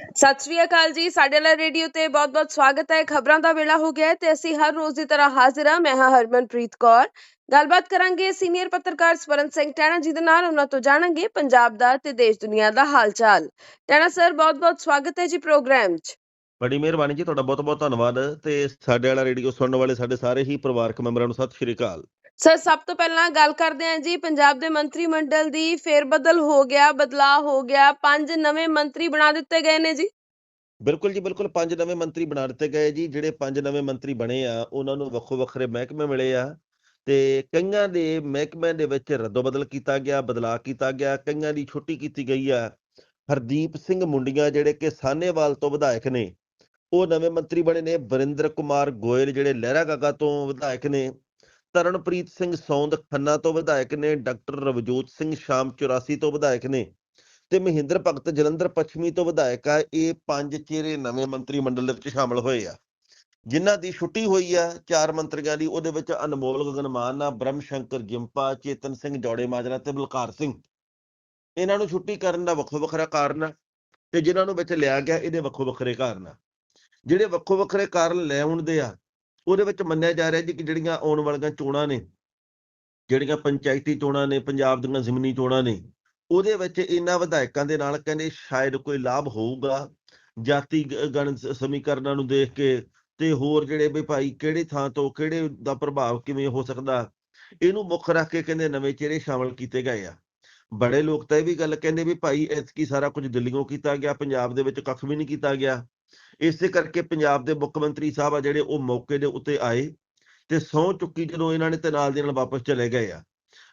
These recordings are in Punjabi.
ਸਤਿ ਸ਼੍ਰੀ ਅਕਾਲ ਜੀ, ਸਾਡੇ ਨਾਲ ਰੇਡੀਓ ਤੇ ਬਹੁਤ-ਬਹੁਤ ਸਵਾਗਤ ਹੈ। ਖਬਰਾਂ ਦਾ ਵੇਲਾ ਹੋ ਗਿਆ ਹੈ ਤੇ ਅਸੀਂ ਹਰ ਰੋਜ਼ ਦੀ ਤਰ੍ਹਾਂ ਹਾਜ਼ਰ ਹਾਂ। ਮੈਂ ਹਾਂ ਹਰਮਨਪ੍ਰੀਤ ਕੌਰ। ਗੱਲਬਾਤ ਕਰਾਂਗੇ ਸੀਨੀਅਰ ਪੱਤਰਕਾਰ ਸਵਰਨ ਸਿੰਘ ਟੈਣਾ ਜੀ ਦੇ ਨਾਲ। ਉਹਨਾਂ ਤੋਂ ਜਾਣਾਂਗੇ ਪੰਜਾਬ ਦਾ ਤੇ ਦੇਸ਼ ਦੁਨੀਆ ਦਾ ਹਾਲ ਚਾਲ ਟੈਣਾ ਸਰ, ਬਹੁਤ-ਬਹੁਤ ਸਵਾਗਤ ਹੈ ਜੀ ਪ੍ਰੋਗਰਾਮ 'ਚ। ਬੜੀ ਮਿਹਰਬਾਨੀ ਜੀ, ਤੁਹਾਡਾ ਬਹੁਤ ਬਹੁਤ ਧੰਨਵਾਦ। ਤੇ ਸਾਡੇ ਵਾਲਾ ਰੇਡੀਓ ਸੁਣਨ ਵਾਲੇ ਸਾਡੇ ਸਾਰੇ ਹੀ ਪਰਿਵਾਰਕ ਮੈਂਬਰਾਂ ਨੂੰ ਸਤਿ ਸ਼੍ਰੀ ਅਕਾਲ। ਸਰ, ਸਭ ਤੋਂ ਪਹਿਲਾਂ ਗੱਲ ਕਰਦੇ ਹਾਂ ਜੀ, ਪੰਜਾਬ ਦੇ ਮੰਤਰੀ ਮੰਡਲ ਦੀ ਫੇਰਬਦਲ ਹੋ ਗਿਆ, ਬਦਲਾਅ ਹੋ ਗਿਆ, ਪੰਜ ਨਵੇਂ ਮੰਤਰੀ ਬਣਾ ਦਿੱਤੇ ਗਏ ਨੇ ਜੀ। ਬਿਲਕੁਲ ਜੀ, ਬਿਲਕੁਲ ਪੰਜ ਨਵੇਂ ਮੰਤਰੀ ਬਣਾ ਦਿੱਤੇ ਗਏ ਜੀ, ਜਿਹੜੇ ਪੰਜ ਨਵੇਂ ਮੰਤਰੀ ਬਣੇ ਆ, ਉਹਨਾਂ ਨੂੰ ਵੱਖੋ ਵੱਖਰੇ ਮਹਿਕਮੇ ਮਿਲੇ ਆ, ਤੇ ਕਈਆਂ ਦੇ ਮਹਿਕਮਿਆਂ ਦੇ ਵਿੱਚ ਰੱਦੋ-ਬਦਲ ਕੀਤਾ ਗਿਆ, ਬਦਲਾਅ ਕੀਤਾ ਗਿਆ, ਕਈਆਂ ਦੀ ਛੁੱਟੀ ਕੀਤੀ ਗਈ ਆ। ਹਰਦੀਪ ਸਿੰਘ ਮੁੰਡੀਆਂ ਜਿਹੜੇ ਕਿ ਸਾਹਨੇਵਾਲ ਤੋਂ ਵਿਧਾਇਕ ਨੇ, ਉਹ ਨਵੇਂ ਮੰਤਰੀ ਬਣੇ ਨੇ, ਵਰਿੰਦਰ ਕੁਮਾਰ ਗੋਇਲ ਜਿਹੜੇ ਲਹਿਰਾ ਗਾਗਾ ਤੋਂ ਵਿਧਾਇਕ ਨੇ ਤਰਨਪ੍ਰੀਤ ਸਿੰਘ ਸੌਂਦ ਖੰਨਾ ਤੋਂ ਵਿਧਾਇਕ ਨੇ, ਡਾਕਟਰ ਰਵਜੋਤ ਸਿੰਘ ਸ਼ਾਮ 84 ਤੋਂ ਵਿਧਾਇਕ ਨੇ ਤੇ ਮਹਿੰਦਰ ਭਗਤ ਜਲੰਧਰ ਪੱਛਮੀ ਤੋਂ ਵਿਧਾਇਕ ਆ, ਇਹ ਪੰਜ ਚਿਹਰੇ ਨਵੇਂ ਮੰਤਰੀ ਮੰਡਲ ਦੇ ਵਿੱਚ ਸ਼ਾਮਲ ਹੋਏ ਆ। ਜਿਨ੍ਹਾਂ ਦੀ ਛੁੱਟੀ ਹੋਈ ਆ ਚਾਰ ਮੰਤਰੀਆਂ ਦੀ, ਉਹਦੇ ਵਿੱਚ ਅਨਮੋਲ ਗਗਨਮਾਨ ਆ, ਬ੍ਰਹਮ ਸ਼ੰਕਰ ਜਿੰਪਾ ਚੇਤਨ ਸਿੰਘ ਜੋੜੇ ਮਾਜਰਾ ਤੇ ਬਲਕਾਰ ਸਿੰਘ। ਇਹਨਾਂ ਨੂੰ ਛੁੱਟੀ ਕਰਨ ਦਾ ਵੱਖੋ ਵੱਖਰਾ ਕਾਰਨ ਆ ਤੇ ਜਿਨ੍ਹਾਂ ਨੂੰ ਵਿੱਚ ਲਿਆ ਗਿਆ, ਇਹਦੇ ਵੱਖੋ ਵੱਖਰੇ ਕਾਰਨ ਆ। ਜਿਹੜੇ ਵੱਖੋ ਵੱਖਰੇ ਕਾਰਨ ਲੈ ਆਉਣ ਦੇ ਆ ਉਹਦੇ ਵਿੱਚ ਮੰਨਿਆ ਜਾ ਰਿਹਾ ਜੀ ਕਿ ਜਿਹੜੀਆਂ ਆਉਣ ਵਾਲੀਆਂ ਚੋਣਾਂ ਨੇ, ਜਿਹੜੀਆਂ ਪੰਚਾਇਤੀ ਚੋਣਾਂ ਨੇ, ਪੰਜਾਬ ਦੀਆਂ ਜ਼ਮੀਨੀ ਚੋਣਾਂ ਨੇ, ਉਹਦੇ ਵਿੱਚ ਇਹਨਾਂ ਵਿਧਾਇਕਾਂ ਦੇ ਨਾਲ ਕਹਿੰਦੇ ਸ਼ਾਇਦ ਕੋਈ ਲਾਭ ਹੋਊਗਾ। ਜਾਤੀ ਗ- ਗਣ ਸਮੀਕਰਨਾਂ ਨੂੰ ਦੇਖ ਕੇ ਤੇ ਹੋਰ ਜਿਹੜੇ ਵੀ ਭਾਈ ਕਿਹੜੇ ਥਾਂ ਤੋਂ ਕਿਹੜੇ ਦਾ ਪ੍ਰਭਾਵ ਕਿਵੇਂ ਹੋ ਸਕਦਾ, ਇਹਨੂੰ ਮੁੱਖ ਰੱਖ ਕੇ ਕਹਿੰਦੇ ਨਵੇਂ ਚਿਹਰੇ ਸ਼ਾਮਲ ਕੀਤੇ ਗਏ ਆ। ਬੜੇ ਲੋਕ ਤਾਂ ਇਹ ਵੀ ਗੱਲ ਕਹਿੰਦੇ ਵੀ ਭਾਈ ਐਤਕੀ ਸਾਰਾ ਕੁਝ ਦਿੱਲੀੋਂ ਕੀਤਾ ਗਿਆ, ਪੰਜਾਬ ਦੇ ਵਿੱਚ ਕੱਖ ਵੀ ਨਹੀਂ ਕੀਤਾ ਗਿਆ। ਇਸੇ ਕਰਕੇ ਪੰਜਾਬ ਦੇ ਮੁੱਖ ਮੰਤਰੀ ਸਾਹਿਬ ਆ ਜਿਹੜੇ ਉਹ ਮੌਕੇ ਦੇ ਉੱਤੇ ਆਏ ਤੇ ਸਹੁੰ ਚੁੱਕੀ ਜਦੋਂ ਇਹਨਾਂ ਨੇ ਤੇ ਨਾਲ ਦੀ ਨਾਲ ਵਾਪਸ ਚਲੇ ਗਏ ਆ।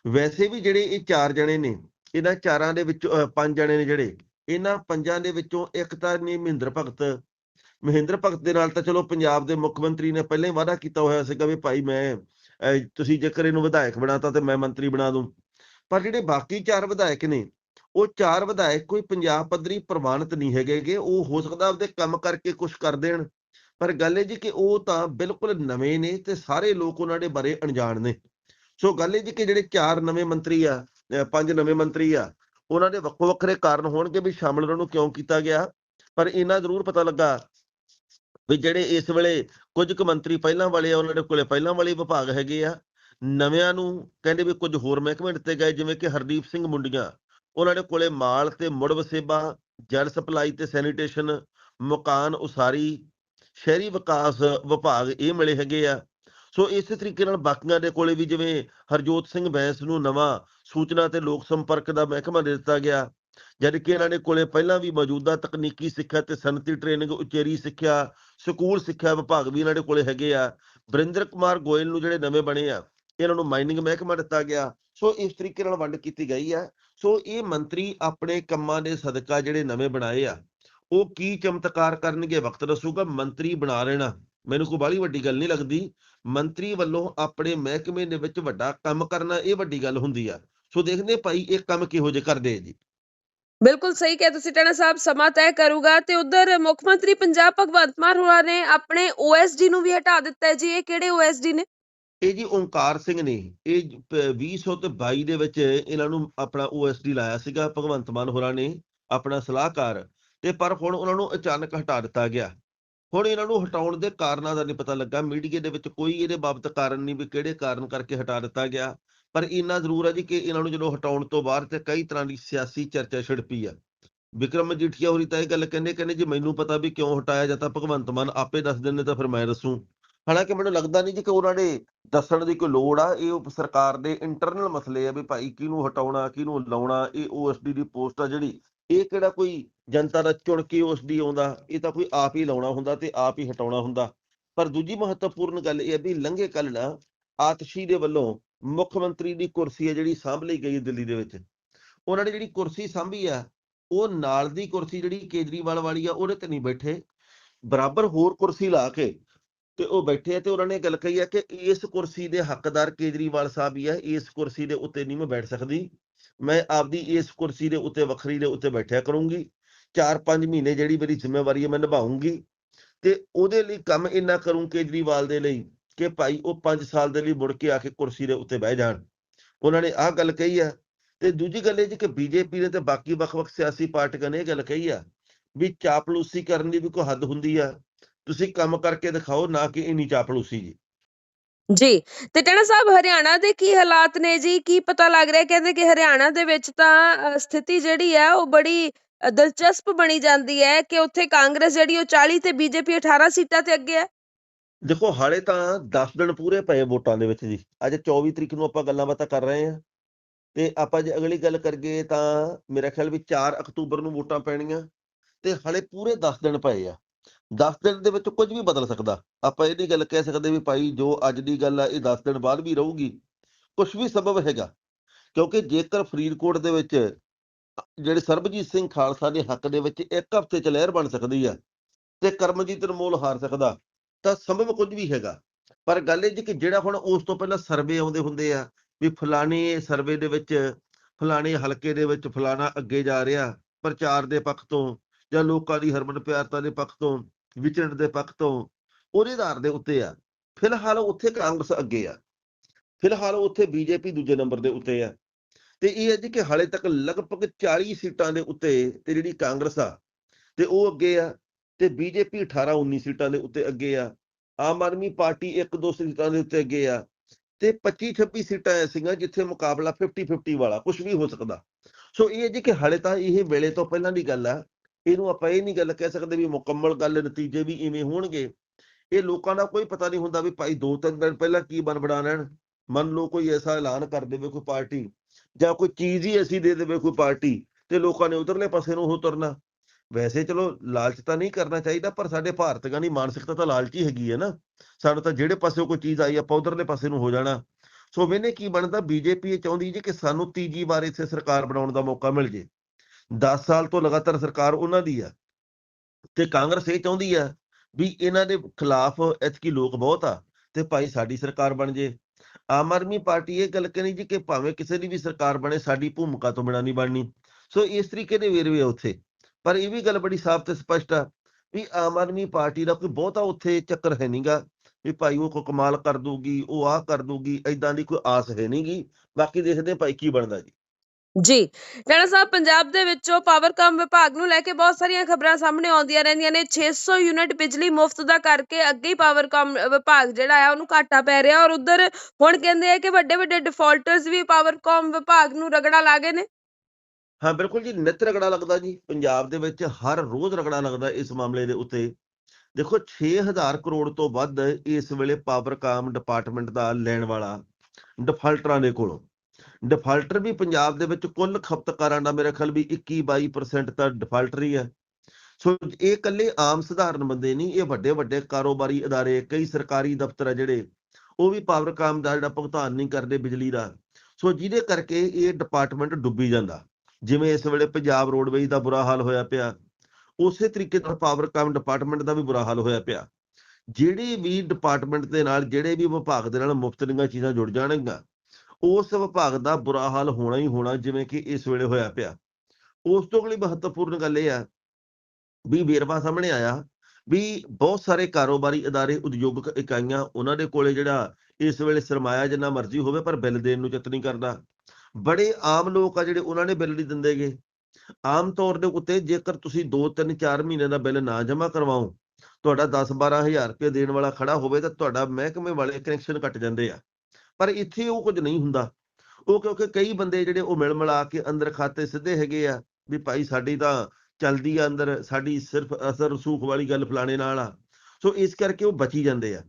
ਵੈਸੇ ਵੀ ਜਿਹੜੇ ਇਹ ਚਾਰ ਜਣੇ ਨੇ ਇਹਨਾਂ ਚਾਰਾਂ ਦੇ ਵਿੱਚੋਂ ਅਹ, ਪੰਜ ਜਣੇ ਨੇ ਜਿਹੜੇ ਇਹਨਾਂ ਪੰਜਾਂ ਦੇ ਵਿੱਚੋਂ ਇੱਕ ਤਾਂ ਨੇ ਮਹਿੰਦਰ ਭਗਤ। ਮਹਿੰਦਰ ਭਗਤ ਦੇ ਨਾਲ ਤਾਂ ਚਲੋ ਪੰਜਾਬ ਦੇ ਮੁੱਖ ਮੰਤਰੀ ਨੇ ਪਹਿਲਾਂ ਹੀ ਵਾਅਦਾ ਕੀਤਾ ਹੋਇਆ ਸੀਗਾ ਵੀ ਭਾਈ ਮੈਂ ਤੁਸੀਂ ਜੇਕਰ ਇਹਨੂੰ ਵਿਧਾਇਕ ਬਣਾਤਾ ਤੇ ਮੈਂ ਮੰਤਰੀ ਬਣਾ ਦੂੰ। ਪਰ ਜਿਹੜੇ ਬਾਕੀ ਚਾਰ ਵਿਧਾਇਕ ਨੇ ਉਹ ਚਾਰ ਵਿਧਾਇਕ ਕੋਈ ਪੰਜਾਬ ਪੱਧਰੀ ਪ੍ਰਵਾਨਿਤ ਨਹੀਂ ਹੈਗੇਗੇ ਉਹ ਹੋ ਸਕਦਾ ਆਪਦੇ ਕੰਮ ਕਰਕੇ ਕੁਝ ਕਰ ਦੇਣ। ਪਰ ਗੱਲ ਇਹ ਜੀ ਕਿ ਉਹ ਤਾਂ ਬਿਲਕੁਲ ਨਵੇਂ ਨੇ ਤੇ ਸਾਰੇ ਲੋਕ ਉਹਨਾਂ ਦੇ ਬਾਰੇ ਅਣਜਾਣ ਨੇ। ਸੋ ਗੱਲ ਇਹ ਜੀ ਕਿ ਜਿਹੜੇ ਚਾਰ ਨਵੇਂ ਮੰਤਰੀ ਆ ਪੰਜ ਨਵੇਂ ਮੰਤਰੀ ਆ, ਉਹਨਾਂ ਦੇ ਵੱਖੋ ਵੱਖਰੇ ਕਾਰਨ ਹੋਣਗੇ ਵੀ ਸ਼ਾਮਲ ਉਹਨਾਂ ਨੂੰ ਕਿਉਂ ਕੀਤਾ ਗਿਆ। ਪਰ ਇਹਨਾਂ ਜ਼ਰੂਰ ਪਤਾ ਲੱਗਾ ਵੀ ਜਿਹੜੇ ਇਸ ਵੇਲੇ ਕੁਝ ਕੁ ਮੰਤਰੀ ਪਹਿਲਾਂ ਵਾਲੇ ਆ, ਉਹਨਾਂ ਦੇ ਕੋਲੇ ਪਹਿਲਾਂ ਵਾਲੇ ਵਿਭਾਗ ਹੈਗੇ ਆ, ਨਵਿਆਂ ਨੂੰ ਕਹਿੰਦੇ ਵੀ ਕੁਝ ਹੋਰ ਮਹਿਕਮੇ ਦਿੱਤੇ ਗਏ, ਜਿਵੇਂ ਕਿ ਹਰਦੀਪ ਸਿੰਘ ਮੁੰਡੀਆਂ। ਉਹਨਾਂ ਦੇ ਕੋਲੇ ਮਾਲ ਤੇ ਮੁੜ ਵਸੇਬਾ, ਜਲ ਸਪਲਾਈ ਤੇ ਸੈਨੀਟੇਸ਼ਨ, ਮਕਾਨ ਉਸਾਰੀ, ਸ਼ਹਿਰੀ ਵਿਕਾਸ ਵਿਭਾਗ ਇਹ ਮਿਲੇ ਹੈਗੇ ਆ। ਸੋ ਇਸੇ ਤਰੀਕੇ ਨਾਲ ਬਾਕੀਆਂ ਦੇ ਕੋਲੇ ਵੀ ਜਿਵੇਂ ਹਰਜੋਤ ਸਿੰਘ ਬੈਂਸ ਨੂੰ ਨਵਾਂ ਸੂਚਨਾ ਤੇ ਲੋਕ ਸੰਪਰਕ ਦਾ ਮਹਿਕਮਾ ਦੇ ਦਿੱਤਾ ਗਿਆ, ਜਦ ਕਿ ਇਹਨਾਂ ਦੇ ਕੋਲੇ ਪਹਿਲਾਂ ਵੀ ਮੌਜੂਦਾ ਤਕਨੀਕੀ ਸਿੱਖਿਆ ਤੇ ਸਨਅਤੀ ਟ੍ਰੇਨਿੰਗ, ਉਚੇਰੀ ਸਿੱਖਿਆ, ਸਕੂਲ ਸਿੱਖਿਆ ਵਿਭਾਗ ਵੀ ਇਹਨਾਂ ਦੇ ਕੋਲੇ ਹੈਗੇ ਆ। ਬਰਿੰਦਰ ਕੁਮਾਰ ਗੋਇਲ ਨੂੰ ਜਿਹੜੇ ਨਵੇਂ ਬਣੇ ਆ ਇਹਨਾਂ ਨੂੰ ਮਾਈਨਿੰਗ ਮਹਿਕਮਾ ਦਿੱਤਾ ਗਿਆ। ਸੋ ਇਸ ਤਰੀਕੇ ਨਾਲ ਵੰਡ ਕੀਤੀ ਗਈ ਹੈ। ਸੋ ਇਹ ਮੰਤਰੀ ਆਪਣੇ ਕੰਮਾਂ ਦੇ ਸਦਕਾ ਜਿਹੜੇ ਨਵੇਂ ਬਣਾਏ ਆ, ਉਹ ਕੀ ਚਮਤਕਾਰ ਕਰਨਗੇ ਵਕਤ ਦੱਸੂਗਾ। ਮੰਤਰੀ ਬਣਾ ਲੈਣਾ। ਮੈਨੂੰ ਕੋਈ ਬਾਹਲੀ ਵੱਡੀ ਗੱਲ ਨਹੀਂ ਲੱਗਦੀ। ਮੰਤਰੀ ਵੱਲੋਂ ਆਪਣੇ ਮਹਿਕਮੇ ਦੇ ਵਿੱਚ ਵੱਡਾ ਕੰਮ ਕਰਨਾ, ਇਹ ਵੱਡੀ ਗੱਲ ਹੁੰਦੀ ਆ। ਸੋ ਦੇਖਦੇ ਭਾਈ ਇਹ ਕੰਮ ਕਿਹੋ ਜਿਹੇ ਕਰਦੇ ਆ ਜੀ। ਬਿਲਕੁਲ ਸਹੀ ਕਿਹਾ ਤੁਸੀਂ, ਟੈਣਾ ਸਾਹਿਬ। ਸਮਾਂ ਤੈਅ ਕਰੂਗਾ ਤੇ ਉਧਰ ਮੁੱਖ ਮੰਤਰੀ ਪੰਜਾਬ ਭਗਵੰਤ ਮਾਨ ਹੋਰਾਂ ਨੇ ਆਪਣੇ ਓਐਸਡੀ ਨੂੰ ਵੀ ਹਟਾ ਦਿੱਤਾ ਹੈ ਜੀ। ਇਹ ਕਿਹੜੇ ਓਐਸਡੀ ਨੇ? ਇਹ ਜੀ ਓਂਕਾਰ ਸਿੰਘ ਨੇ, ਇਹ ਜ- ਪ- 2022 ਦੇ ਵਿੱਚ ਇਹਨਾਂ ਨੂੰ ਆਪਣਾ ਓਐਸਡੀ ਲਾਇਆ ਸੀਗਾ, ਭਗਵੰਤ ਮਾਨ ਹੋਰਾਂ ਨੇ ਆਪਣਾ ਸਲਾਹਕਾਰ ਤੇ ਪਰ ਹੁਣ ਉਹਨਾਂ ਨੂੰ ਅਚਾਨਕ ਹਟਾ ਦਿੱਤਾ ਗਿਆ। ਹੁਣ ਇਹਨਾਂ ਨੂੰ ਹਟਾਉਣ ਦੇ ਕਾਰਨਾਂ ਦਾ ਨਹੀਂ ਪਤਾ ਲੱਗਾ, ਮੀਡੀਆ ਦੇ ਵਿੱਚ ਕੋਈ ਇਹਦੇ ਬਾਬਤ ਕਾਰਨ ਨਹੀਂ ਵੀ ਕਿਹੜੇ ਕਾਰਨ ਕਰਕੇ ਹਟਾ ਦਿੱਤਾ ਗਿਆ, ਪਰ ਇੰਨਾ ਜ਼ਰੂਰ ਹੈ ਜੀ ਕਿ ਇਹਨਾਂ ਨੂੰ ਜਦੋਂ ਹਟਾਉਣ ਤੋਂ ਬਾਅਦ ਤੇ ਕਈ ਤਰ੍ਹਾਂ ਦੀ ਸਿਆਸੀ ਚਰਚਾ ਛਿੜਪੀ ਆ। ਵਿਕਰਮ ਮਜੀਠੀਆ ਹੋਰੀ ਤਾਂ ਇਹ ਗੱਲ ਕਹਿੰਦੇ ਕਹਿੰਦੇ ਜੀ ਮੈਨੂੰ ਪਤਾ ਵੀ ਕਿਉਂ ਹਟਾਇਆ ਜਾਂ ਤਾਂ ਭਗਵੰਤ ਮਾਨ ਆਪੇ ਦੱਸ ਦਿੰਦੇ ਤਾਂ ਫਿਰ ਮੈਂ ਦੱਸੂ। ਹਾਲਾਂਕਿ ਮੈਨੂੰ ਲੱਗਦਾ ਨਹੀਂ ਜੀ ਕਿ ਉਹਨਾਂ ਨੇ ਦੱਸਣ ਦੀ ਕੋਈ ਲੋੜ ਆ, ਇਹ ਸਰਕਾਰ ਦੇ ਇੰਟਰਨਲ ਮਸਲੇ ਆ ਵੀ ਭਾਈ ਕਿਹਨੂੰ ਹਟਾਉਣਾ, ਕਿਹਨੂੰ ਲਾਉਣਾ, ਇਹ ਓਐਸਡੀ ਦੀ ਪੋਸਟ ਆ ਜਿਹੜੀ, ਇਹ ਕਿਹੜਾ ਕੋਈ ਜਨਤਾ ਦਾ ਚੁਣ ਕੇ ਓਐਸਡੀ ਆਉਂਦਾ, ਇਹ ਤਾਂ ਕੋਈ ਆਪ ਹੀ ਲਾਉਣਾ ਹੁੰਦਾ ਤੇ ਆਪ ਹੀ ਹਟਾਉਣਾ ਹੁੰਦਾ। ਪਰ ਦੂਜੀ ਮਹੱਤਵਪੂਰਨ ਗੱਲ ਇਹ ਹੈ ਵੀ ਲੰਘੇ ਕੱਲ ਨਾ ਆਤਸ਼ੀ ਦੇ ਵੱਲੋਂ ਮੁੱਖ ਮੰਤਰੀ ਦੀ ਕੁਰਸੀ ਹੈ ਜਿਹੜੀ ਸਾਂਭ ਲਈ ਗਈ ਦਿੱਲੀ ਦੇ ਵਿੱਚ। ਉਹਨਾਂ ਨੇ ਜਿਹੜੀ ਕੁਰਸੀ ਸਾਂਭੀ ਆ, ਉਹ ਨਾਲ ਦੀ ਕੁਰਸੀ ਜਿਹੜੀ ਕੇਜਰੀਵਾਲ ਵਾਲੀ ਆ, ਉਹਦੇ ਤੇ ਨਹੀਂ ਬੈਠੇ। ਬਰਾਬਰ ਹੋਰ ਕੁਰਸੀ ਲਾ ਕੇ ਤੇ ਉਹ ਬੈਠੇ ਆ ਤੇ ਉਹਨਾਂ ਨੇ ਗੱਲ ਕਹੀ ਹੈ ਕਿ ਇਸ ਕੁਰਸੀ ਦੇ ਹੱਕਦਾਰ ਕੇਜਰੀਵਾਲ ਸਾਹਿਬ ਹੀ ਹੈ ਇਸ ਕੁਰਸੀ ਦੇ ਉੱਤੇ ਨਹੀਂ ਮੈਂ ਬੈਠ ਸਕਦੀ। ਮੈਂ ਆਪਦੀ ਇਸ ਕੁਰਸੀ ਦੇ ਉੱਤੇ, ਵੱਖਰੀ ਦੇ ਉੱਤੇ ਬੈਠਿਆ ਕਰੂੰਗੀ। 4-5 ਮਹੀਨੇ ਜਿਹੜੀ ਮੇਰੀ ਜ਼ਿੰਮੇਵਾਰੀ ਹੈ ਮੈਂ ਨਿਭਾਉਂਗੀ ਤੇ ਉਹਦੇ ਲਈ ਕੰਮ ਇੰਨਾ ਕਰੂੰ ਕੇਜਰੀਵਾਲ ਦੇ ਲਈ ਕਿ ਭਾਈ ਉਹ 5 ਸਾਲ ਦੇ ਲਈ ਮੁੜ ਕੇ ਆ ਕੇ ਕੁਰਸੀ ਦੇ ਉੱਤੇ ਬਹਿ ਜਾਣ। ਉਹਨਾਂ ਨੇ ਆਹ ਗੱਲ ਕਹੀ ਆ। ਤੇ ਦੂਜੀ ਗੱਲ ਇਹ ਜੀ ਕਿ ਬੀਜੇਪੀ ਨੇ ਤੇ ਬਾਕੀ ਵੱਖ-ਵੱਖ ਸਿਆਸੀ ਪਾਰਟੀਆਂ ਨੇ ਇਹ ਗੱਲ ਕਹੀ ਆ ਵੀ ਚਾਪਲੂਸੀ ਕਰਨ ਦੀ ਵੀ ਕੋਈ ਹੱਦ ਹੁੰਦੀ ਆ। ਤੁਸੀਂ ਕੰਮ ਕਰਕੇ ਦਿਖਾਓ ਨਾ ਕਿ ਇੰਨੀ ਚਾਪਲੂਸੀ ਜੀ। ਜੀ ਤੇ ਟਣਾ ਸਾਹਿਬ ਹਰਿਆਣਾ ਦੇ ਕੀ ਹਾਲਾਤ ਨੇ ਜੀ? ਕੀ ਪਤਾ ਲੱਗ ਰਿਹਾ? ਕਹਿੰਦੇ ਕਿ ਹਰਿਆਣਾ ਦੇ ਵਿੱਚ ਤਾਂ ਸਥਿਤੀ ਜਿਹੜੀ ਹੈ ਉਹ ਬੜੀ ਦਿਲਚਸਪ ਬਣੀ ਜਾਂਦੀ ਹੈ ਕਿ ਉੱਥੇ ਕਾਂਗਰਸ ਜਿਹੜੀ ਉਹ 40 ਤੇ ਬੀਜੇਪੀ 18 ਸੀਟਾਂ ਤੇ ਅੱਗੇ ਹੈ। ਦੇਖੋ ਹਾਲੇ ਤਾਂ 10 ਦਿਨ ਪੂਰੇ ਪਏ ਵੋਟਾਂ ਦੇ ਵਿੱਚ ਜੀ। ਅੱਜ 24 ਤਰੀਕ ਨੂੰ ਆਪਾਂ ਗੱਲਾਂ ਬਾਤਾਂ ਕਰ ਰਹੇ ਹਾਂ। ਤੇ ਆਪਾਂ ਜੇ ਅਗਲੀ ਗੱਲ ਕਰੀਏ ਤਾਂ ਮੇਰਾ ਖਿਆਲ ਵੀ 4 ਅਕਤੂਬਰ ਨੂੰ ਵੋਟਾਂ ਪੈਣੀਆਂ। ਤੇ ਹਾਲੇ ਪੂਰੇ 10 ਦਿਨ ਪਏ ਆ। 10 ਦਿਨ ਦੇ ਵਿੱਚ ਕੁਝ ਵੀ ਬਦਲ ਸਕਦਾ। ਆਪਾਂ ਇਹ ਨਹੀਂ ਗੱਲ ਕਹਿ ਸਕਦੇ ਵੀ ਭਾਈ ਜੋ ਅੱਜ ਦੀ ਗੱਲ ਆ, ਇਹ 10 ਦਿਨ ਬਾਅਦ ਵੀ ਰਹੂਗੀ। ਕੁਝ ਵੀ ਸੰਭਵ ਹੈਗਾ। ਕਿਉਂਕਿ ਜੇਕਰ ਫਰੀਦਕੋਟ ਦੇ ਵਿੱਚ ਜਿਹੜੇ ਸਰਬਜੀਤ ਸਿੰਘ ਖਾਲਸਾ ਦੇ ਹੱਕ ਦੇ ਵਿੱਚ ਇੱਕ ਹਫ਼ਤੇ ਚ ਲਹਿਰ ਬਣ ਸਕਦੀ ਆ ਤੇ ਕਰਮਜੀਤ ਅਨਮੋਲ ਹਾਰ ਸਕਦਾ, ਤਾਂ ਸੰਭਵ ਕੁਝ ਵੀ ਹੈਗਾ। ਪਰ ਗੱਲ ਇਹ ਜੀ ਕਿ ਜਿਹੜਾ ਹੁਣ ਉਸ ਤੋਂ ਪਹਿਲਾਂ ਸਰਵੇ ਆਉਂਦੇ ਹੁੰਦੇ ਆ ਵੀ ਫਲਾਣੇ ਸਰਵੇ ਦੇ ਵਿੱਚ, ਫਲਾਣੇ ਹਲਕੇ ਦੇ ਵਿੱਚ ਫਲਾਣਾ ਅੱਗੇ ਜਾ ਰਿਹਾ ਪ੍ਰਚਾਰ ਦੇ ਪੱਖ ਤੋਂ ਜਾਂ ਲੋਕਾਂ ਦੀ ਹਰਮਨ ਪਿਆਰਤਾ ਦੇ ਪੱਖ ਤੋਂ ਵਿਚਰਨ ਦੇ ਪੱਖ ਤੋਂ ਉਹਦੇ ਆਧਾਰ ਦੇ ਉੱਤੇ ਆ। ਫਿਲਹਾਲ ਉੱਥੇ ਕਾਂਗਰਸ ਅੱਗੇ ਆ। ਫਿਲਹਾਲ ਉੱਥੇ ਬੀਜੇਪੀ ਦੂਜੇ ਨੰਬਰ ਦੇ ਉੱਤੇ ਆ। ਤੇ ਇਹ ਹੈ ਜੀ ਕਿ ਹਾਲੇ ਤੱਕ ਲਗਭਗ 40 ਸੀਟਾਂ ਦੇ ਉੱਤੇ ਤੇ ਜਿਹੜੀ ਕਾਂਗਰਸ ਆ, ਤੇ ਉਹ ਅੱਗੇ ਆ। ਤੇ ਬੀਜੇਪੀ 18 19 ਸੀਟਾਂ ਦੇ ਉੱਤੇ ਅੱਗੇ ਆ। ਆਮ ਆਦਮੀ ਪਾਰਟੀ 1-2 ਸੀਟਾਂ ਦੇ ਉੱਤੇ ਅੱਗੇ ਆ। ਤੇ 25-26 ਸੀਟਾਂ ਐਸੀਆਂ ਜਿੱਥੇ ਮੁਕਾਬਲਾ 50-50 ਵਾਲਾ ਕੁਝ ਵੀ ਹੋ ਸਕਦਾ। ਸੋ ਇਹ ਹੈ ਜੀ ਕਿ ਹਾਲੇ ਤਾਂ ਇਹ ਵੇਲੇ ਤੋਂ ਪਹਿਲਾਂ ਦੀ ਗੱਲ ਆ। ਇਹਨੂੰ ਆਪਾਂ ਇਹ ਨਹੀਂ ਗੱਲ ਕਹਿ ਸਕਦੇ ਵੀ ਮੁਕੰਮਲ ਗੱਲ ਨਤੀਜੇ ਵੀ ਇਵੇਂ ਹੋਣਗੇ। ਇਹ ਲੋਕਾਂ ਦਾ ਕੋਈ ਪਤਾ ਨਹੀਂ ਹੁੰਦਾ ਵੀ ਭਾਈ ਦੋ ਤਿੰਨ ਦਿਨ ਪਹਿਲਾਂ ਕੀ ਬਣ ਬਣਾ ਲੈਣ। ਮੰਨ ਲਓ ਕੋਈ ਐਸਾ ਐਲਾਨ ਕਰ ਦੇਵੇ ਕੋਈ ਪਾਰਟੀ ਜਾਂ ਕੋਈ ਚੀਜ਼ ਹੀ ਐਸੀ ਦੇ ਦੇਵੇ ਕੋਈ ਪਾਰਟੀ ਤੇ ਲੋਕਾਂ ਨੇ ਉਧਰਲੇ ਪਾਸੇ ਨੂੰ ਉਹ ਤੁਰਨਾ। ਵੈਸੇ ਚਲੋ ਲਾਲਚ ਤਾਂ ਨਹੀਂ ਕਰਨਾ ਚਾਹੀਦਾ ਪਰ ਸਾਡੇ ਭਾਰਤੀਆਂ ਦੀ ਮਾਨਸਿਕਤਾ ਤਾਂ ਲਾਲਚੀ ਹੈਗੀ ਹੈ ਨਾ। ਸਾਨੂੰ ਤਾਂ ਜਿਹੜੇ ਪਾਸੇ ਕੋਈ ਚੀਜ਼ ਆਈ ਆਪਾਂ ਉਧਰਲੇ ਪਾਸੇ ਨੂੰ ਹੋ ਜਾਣਾ। ਸੋ ਮੈਨੇ ਕੀ ਬਣਦਾ? ਬੀਜੇਪੀ ਇਹ ਚਾਹੁੰਦੀ ਜੀ ਕਿ ਸਾਨੂੰ ਤੀਜੀ ਵਾਰ ਇੱਥੇ ਸਰਕਾਰ ਬਣਾਉਣ ਦਾ ਮੌਕਾ ਮਿਲ ਜੇ। 10 ਸਾਲ ਤੋਂ ਲਗਾਤਾਰ ਸਰਕਾਰ ਉਹਨਾਂ ਦੀ ਆ ਤੇ ਕਾਂਗਰਸ ਇਹ ਚਾਹੁੰਦੀ ਆ ਵੀ ਇਹਨਾਂ ਦੇ ਖਿਲਾਫ ਐਤਕੀ ਲੋਕ ਬਹੁਤ ਆ ਤੇ ਭਾਈ ਸਾਡੀ ਸਰਕਾਰ ਬਣ ਜੇ। ਆਮ ਆਦਮੀ ਪਾਰਟੀ ਇਹ ਗੱਲ ਕਹਿੰਦੀ ਜੀ ਕਿ ਭਾਵੇਂ ਕਿਸੇ ਦੀ ਵੀ ਸਰਕਾਰ ਬਣੇ, ਸਾਡੀ ਭੂਮਿਕਾ ਤੋਂ ਬਿਨਾਂ ਨਹੀਂ ਬਣਨੀ। ਸੋ ਇਸ ਤਰੀਕੇ ਦੇ ਵੇਰਵੇ ਆ ਉੱਥੇ। ਪਰ ਇਹ ਵੀ ਗੱਲ ਬੜੀ ਸਾਫ਼ ਤੇ ਸਪਸ਼ਟ ਆ ਵੀ ਆਮ ਆਦਮੀ ਪਾਰਟੀ ਦਾ ਕੋਈ ਬਹੁਤਾ ਉੱਥੇ ਚੱਕਰ ਹੈ ਨਹੀਂਗਾ ਵੀ ਭਾਈ ਉਹ ਕੋਈ ਕਮਾਲ ਕਰ ਦੂਗੀ ਉਹ ਆਹ ਕਰ ਦੂਗੀ ਐਦਾਂ ਦੀ ਕੋਈ ਆਸ ਹੈ ਨਹੀਂਗੀ ਬਾਕੀ ਦੇਖਦੇ ਭਾਈ ਕੀ ਬਣਦਾ ਜੀ। ਜੀ, ਰਾਣਾ ਸਾਹਿਬ, ਪੰਜਾਬ ਦੇ ਵਿੱਚੋਂ ਪਾਵਰਕਾਮ ਵਿਭਾਗ ਨੂੰ ਲੈ ਕੇ ਬਹੁਤ ਸਾਰੀਆਂ ਖਬਰਾਂ ਸਾਹਮਣੇ ਆਉਂਦੀਆਂ ਰਹਿੰਦੀਆਂ ਨੇ। 600 ਯੂਨਿਟ ਬਿਜਲੀ ਮੁਫਤ ਦਾ ਕਰਕੇ ਅੱਗੇ ਹੀ ਪਾਵਰਕਾਮ ਵਿਭਾਗ ਜਿਹੜਾ ਆ, ਉਹਨੂੰ ਘਾਟਾ ਪੈ ਰਿਹਾ। ਔਰ ਉਧਰ ਹੁਣ ਕਹਿੰਦੇ ਆ ਕਿ ਵੱਡੇ ਵੱਡੇ ਡਿਫਾਲਟਰਸ ਵੀ ਪਾਵਰਕਾਮ ਵਿਭਾਗ ਨੂੰ ਰਗੜਾ ਲਾ ਗਏ ਨੇ। ਹਾਂ, ਬਿਲਕੁਲ ਜੀ, ਨਿੱਤ ਰਗੜਾ ਲੱਗਦਾ ਜੀ। ਪੰਜਾਬ ਦੇ ਵਿੱਚ ਹਰ ਰੋਜ਼ ਰਗੜਾ ਲੱਗਦਾ ਇਸ ਮਾਮਲੇ ਦੇ ਉੱਤੇ। ਦੇਖੋ 6000 ਕਰੋੜ ਤੋਂ ਵੱਧ ਇਸ ਵੇਲੇ ਪਾਵਰਕਾਮ ਡਿਪਾਰਟਮੈਂਟ ਦਾ ਲੈਣ ਵਾਲਾ ਡਿਫਾਲਟਰਾਂ ਦੇ ਕੋਲੋਂ। ਡਿਫਾਲਟਰ ਵੀ ਪੰਜਾਬ ਦੇ ਵਿੱਚ ਕੁੱਲ ਖਪਤਕਾਰਾਂ ਦਾ ਮੇਰੇ ਖਿਆਲ ਵੀ 21-22% ਤਾਂ ਡਿਫਾਲਟਰ ਹੀ ਹੈ। ਸੋ ਇਹ ਇਕੱਲੇ ਆਮ ਸਧਾਰਨ ਬੰਦੇ ਨਹੀਂ, ਇਹ ਵੱਡੇ ਵੱਡੇ ਕਾਰੋਬਾਰੀ ਅਦਾਰੇ, ਕਈ ਸਰਕਾਰੀ ਦਫ਼ਤਰ ਆ ਜਿਹੜੇ, ਉਹ ਵੀ ਪਾਵਰਕਾਮ ਦਾ ਜਿਹੜਾ ਭੁਗਤਾਨ ਨਹੀਂ ਕਰਦੇ ਬਿਜਲੀ ਦਾ। ਸੋ ਜਿਹਦੇ ਕਰਕੇ ਇਹ ਡਿਪਾਰਟਮੈਂਟ ਡੁੱਬੀ ਜਾਂਦਾ। ਜਿਵੇਂ ਇਸ ਵੇਲੇ ਪੰਜਾਬ ਰੋਡਵੇਜ਼ ਦਾ ਬੁਰਾ ਹਾਲ ਹੋਇਆ ਪਿਆ। ਉਸੇ ਤਰੀਕੇ ਨਾਲ ਪਾਵਰਕਾਮ ਡਿਪਾਰਟਮੈਂਟ ਦਾ ਵੀ ਬੁਰਾ ਹਾਲ ਹੋਇਆ ਪਿਆ। ਜਿਹੜੇ ਵੀ ਡਿਪਾਰਟਮੈਂਟ ਦੇ ਨਾਲ, ਜਿਹੜੇ ਵੀ ਵਿਭਾਗ ਦੇ ਨਾਲ ਮੁਫਤ ਦੀਆਂ ਚੀਜ਼ਾਂ ਜੁੜ ਜਾਣਗੀਆਂ ਉਸ ਵਿਭਾਗ ਦਾ ਬੁਰਾ ਹਾਲ ਹੋਣਾ ਹੀ ਹੋਣਾ ਜਿਵੇਂ ਕਿ ਇਸ ਵੇਲੇ ਹੋਇਆ ਪਿਆ। ਉਸ ਤੋਂ ਅਗਲੀ ਮਹੱਤਵਪੂਰਨ ਗੱਲ ਇਹ ਆ ਵੀ ਵੇਰਵਾ ਸਾਹਮਣੇ ਆਇਆ ਵੀ ਬਹੁਤ ਸਾਰੇ ਕਾਰੋਬਾਰੀ ਅਦਾਰੇ, ਉਦਯੋਗਿਕ ਇਕਾਈਆਂ ਉਹਨਾਂ ਦੇ ਕੋਲੇ ਜਿਹੜਾ ਇਸ ਵੇਲੇ ਸਰਮਾਇਆ ਜਿੰਨਾ ਮਰਜ਼ੀ ਹੋਵੇ ਪਰ ਬਿੱਲ ਦੇਣ ਨੂੰ ਚਿੱਤ ਨਹੀਂ ਕਰਦਾ। ਬੜੇ ਆਮ ਲੋਕ ਆ ਜਿਹੜੇ ਉਹਨਾਂ ਨੇ ਬਿੱਲ ਨਹੀਂ ਦਿੰਦੇਗੇ ਆਮ ਤੌਰ ਦੇ ਉੱਤੇ ਜੇਕਰ ਤੁਸੀਂ 2 3 4 ਮਹੀਨੇ ਦਾ ਬਿੱਲ ਨਾ ਜਮ੍ਹਾਂ ਕਰਵਾਓ, ਤੁਹਾਡਾ 10 12000 ਰੁਪਏ ਦੇਣ ਵਾਲਾ ਖੜਾ ਹੋਵੇ ਤਾਂ ਤੁਹਾਡਾ ਮਹਿਕਮੇ ਵਾਲੇ ਕਨੈਕਸ਼ਨ ਕੱਟ ਜਾਂਦੇ ਆ। ਪਰ ਇੱਥੇ ਉਹ ਕੁਝ ਨਹੀਂ ਹੁੰਦਾ। ਉਹ ਕਿਉਂਕਿ ਕਈ ਬੰਦੇ ਜਿਹੜੇ ਉਹ ਮਿਲ ਮਿਲਾ ਕੇ ਅੰਦਰ ਖਾਤੇ ਸਿੱਧੇ ਹੈਗੇ ਆ ਵੀ ਭਾਈ ਸਾਡੀ ਤਾਂ ਚਲਦੀ ਆ ਅੰਦਰ, ਸਾਡੀ ਸਿਰਫ ਅਸਰ ਰਸੂਖ ਵਾਲੀ ਗੱਲ ਫਲਾਣੇ ਨਾਲ ਆ। ਸੋ ਇਸ ਕਰਕੇ ਉਹ ਬਚੀ ਜਾਂਦੇ ਆ।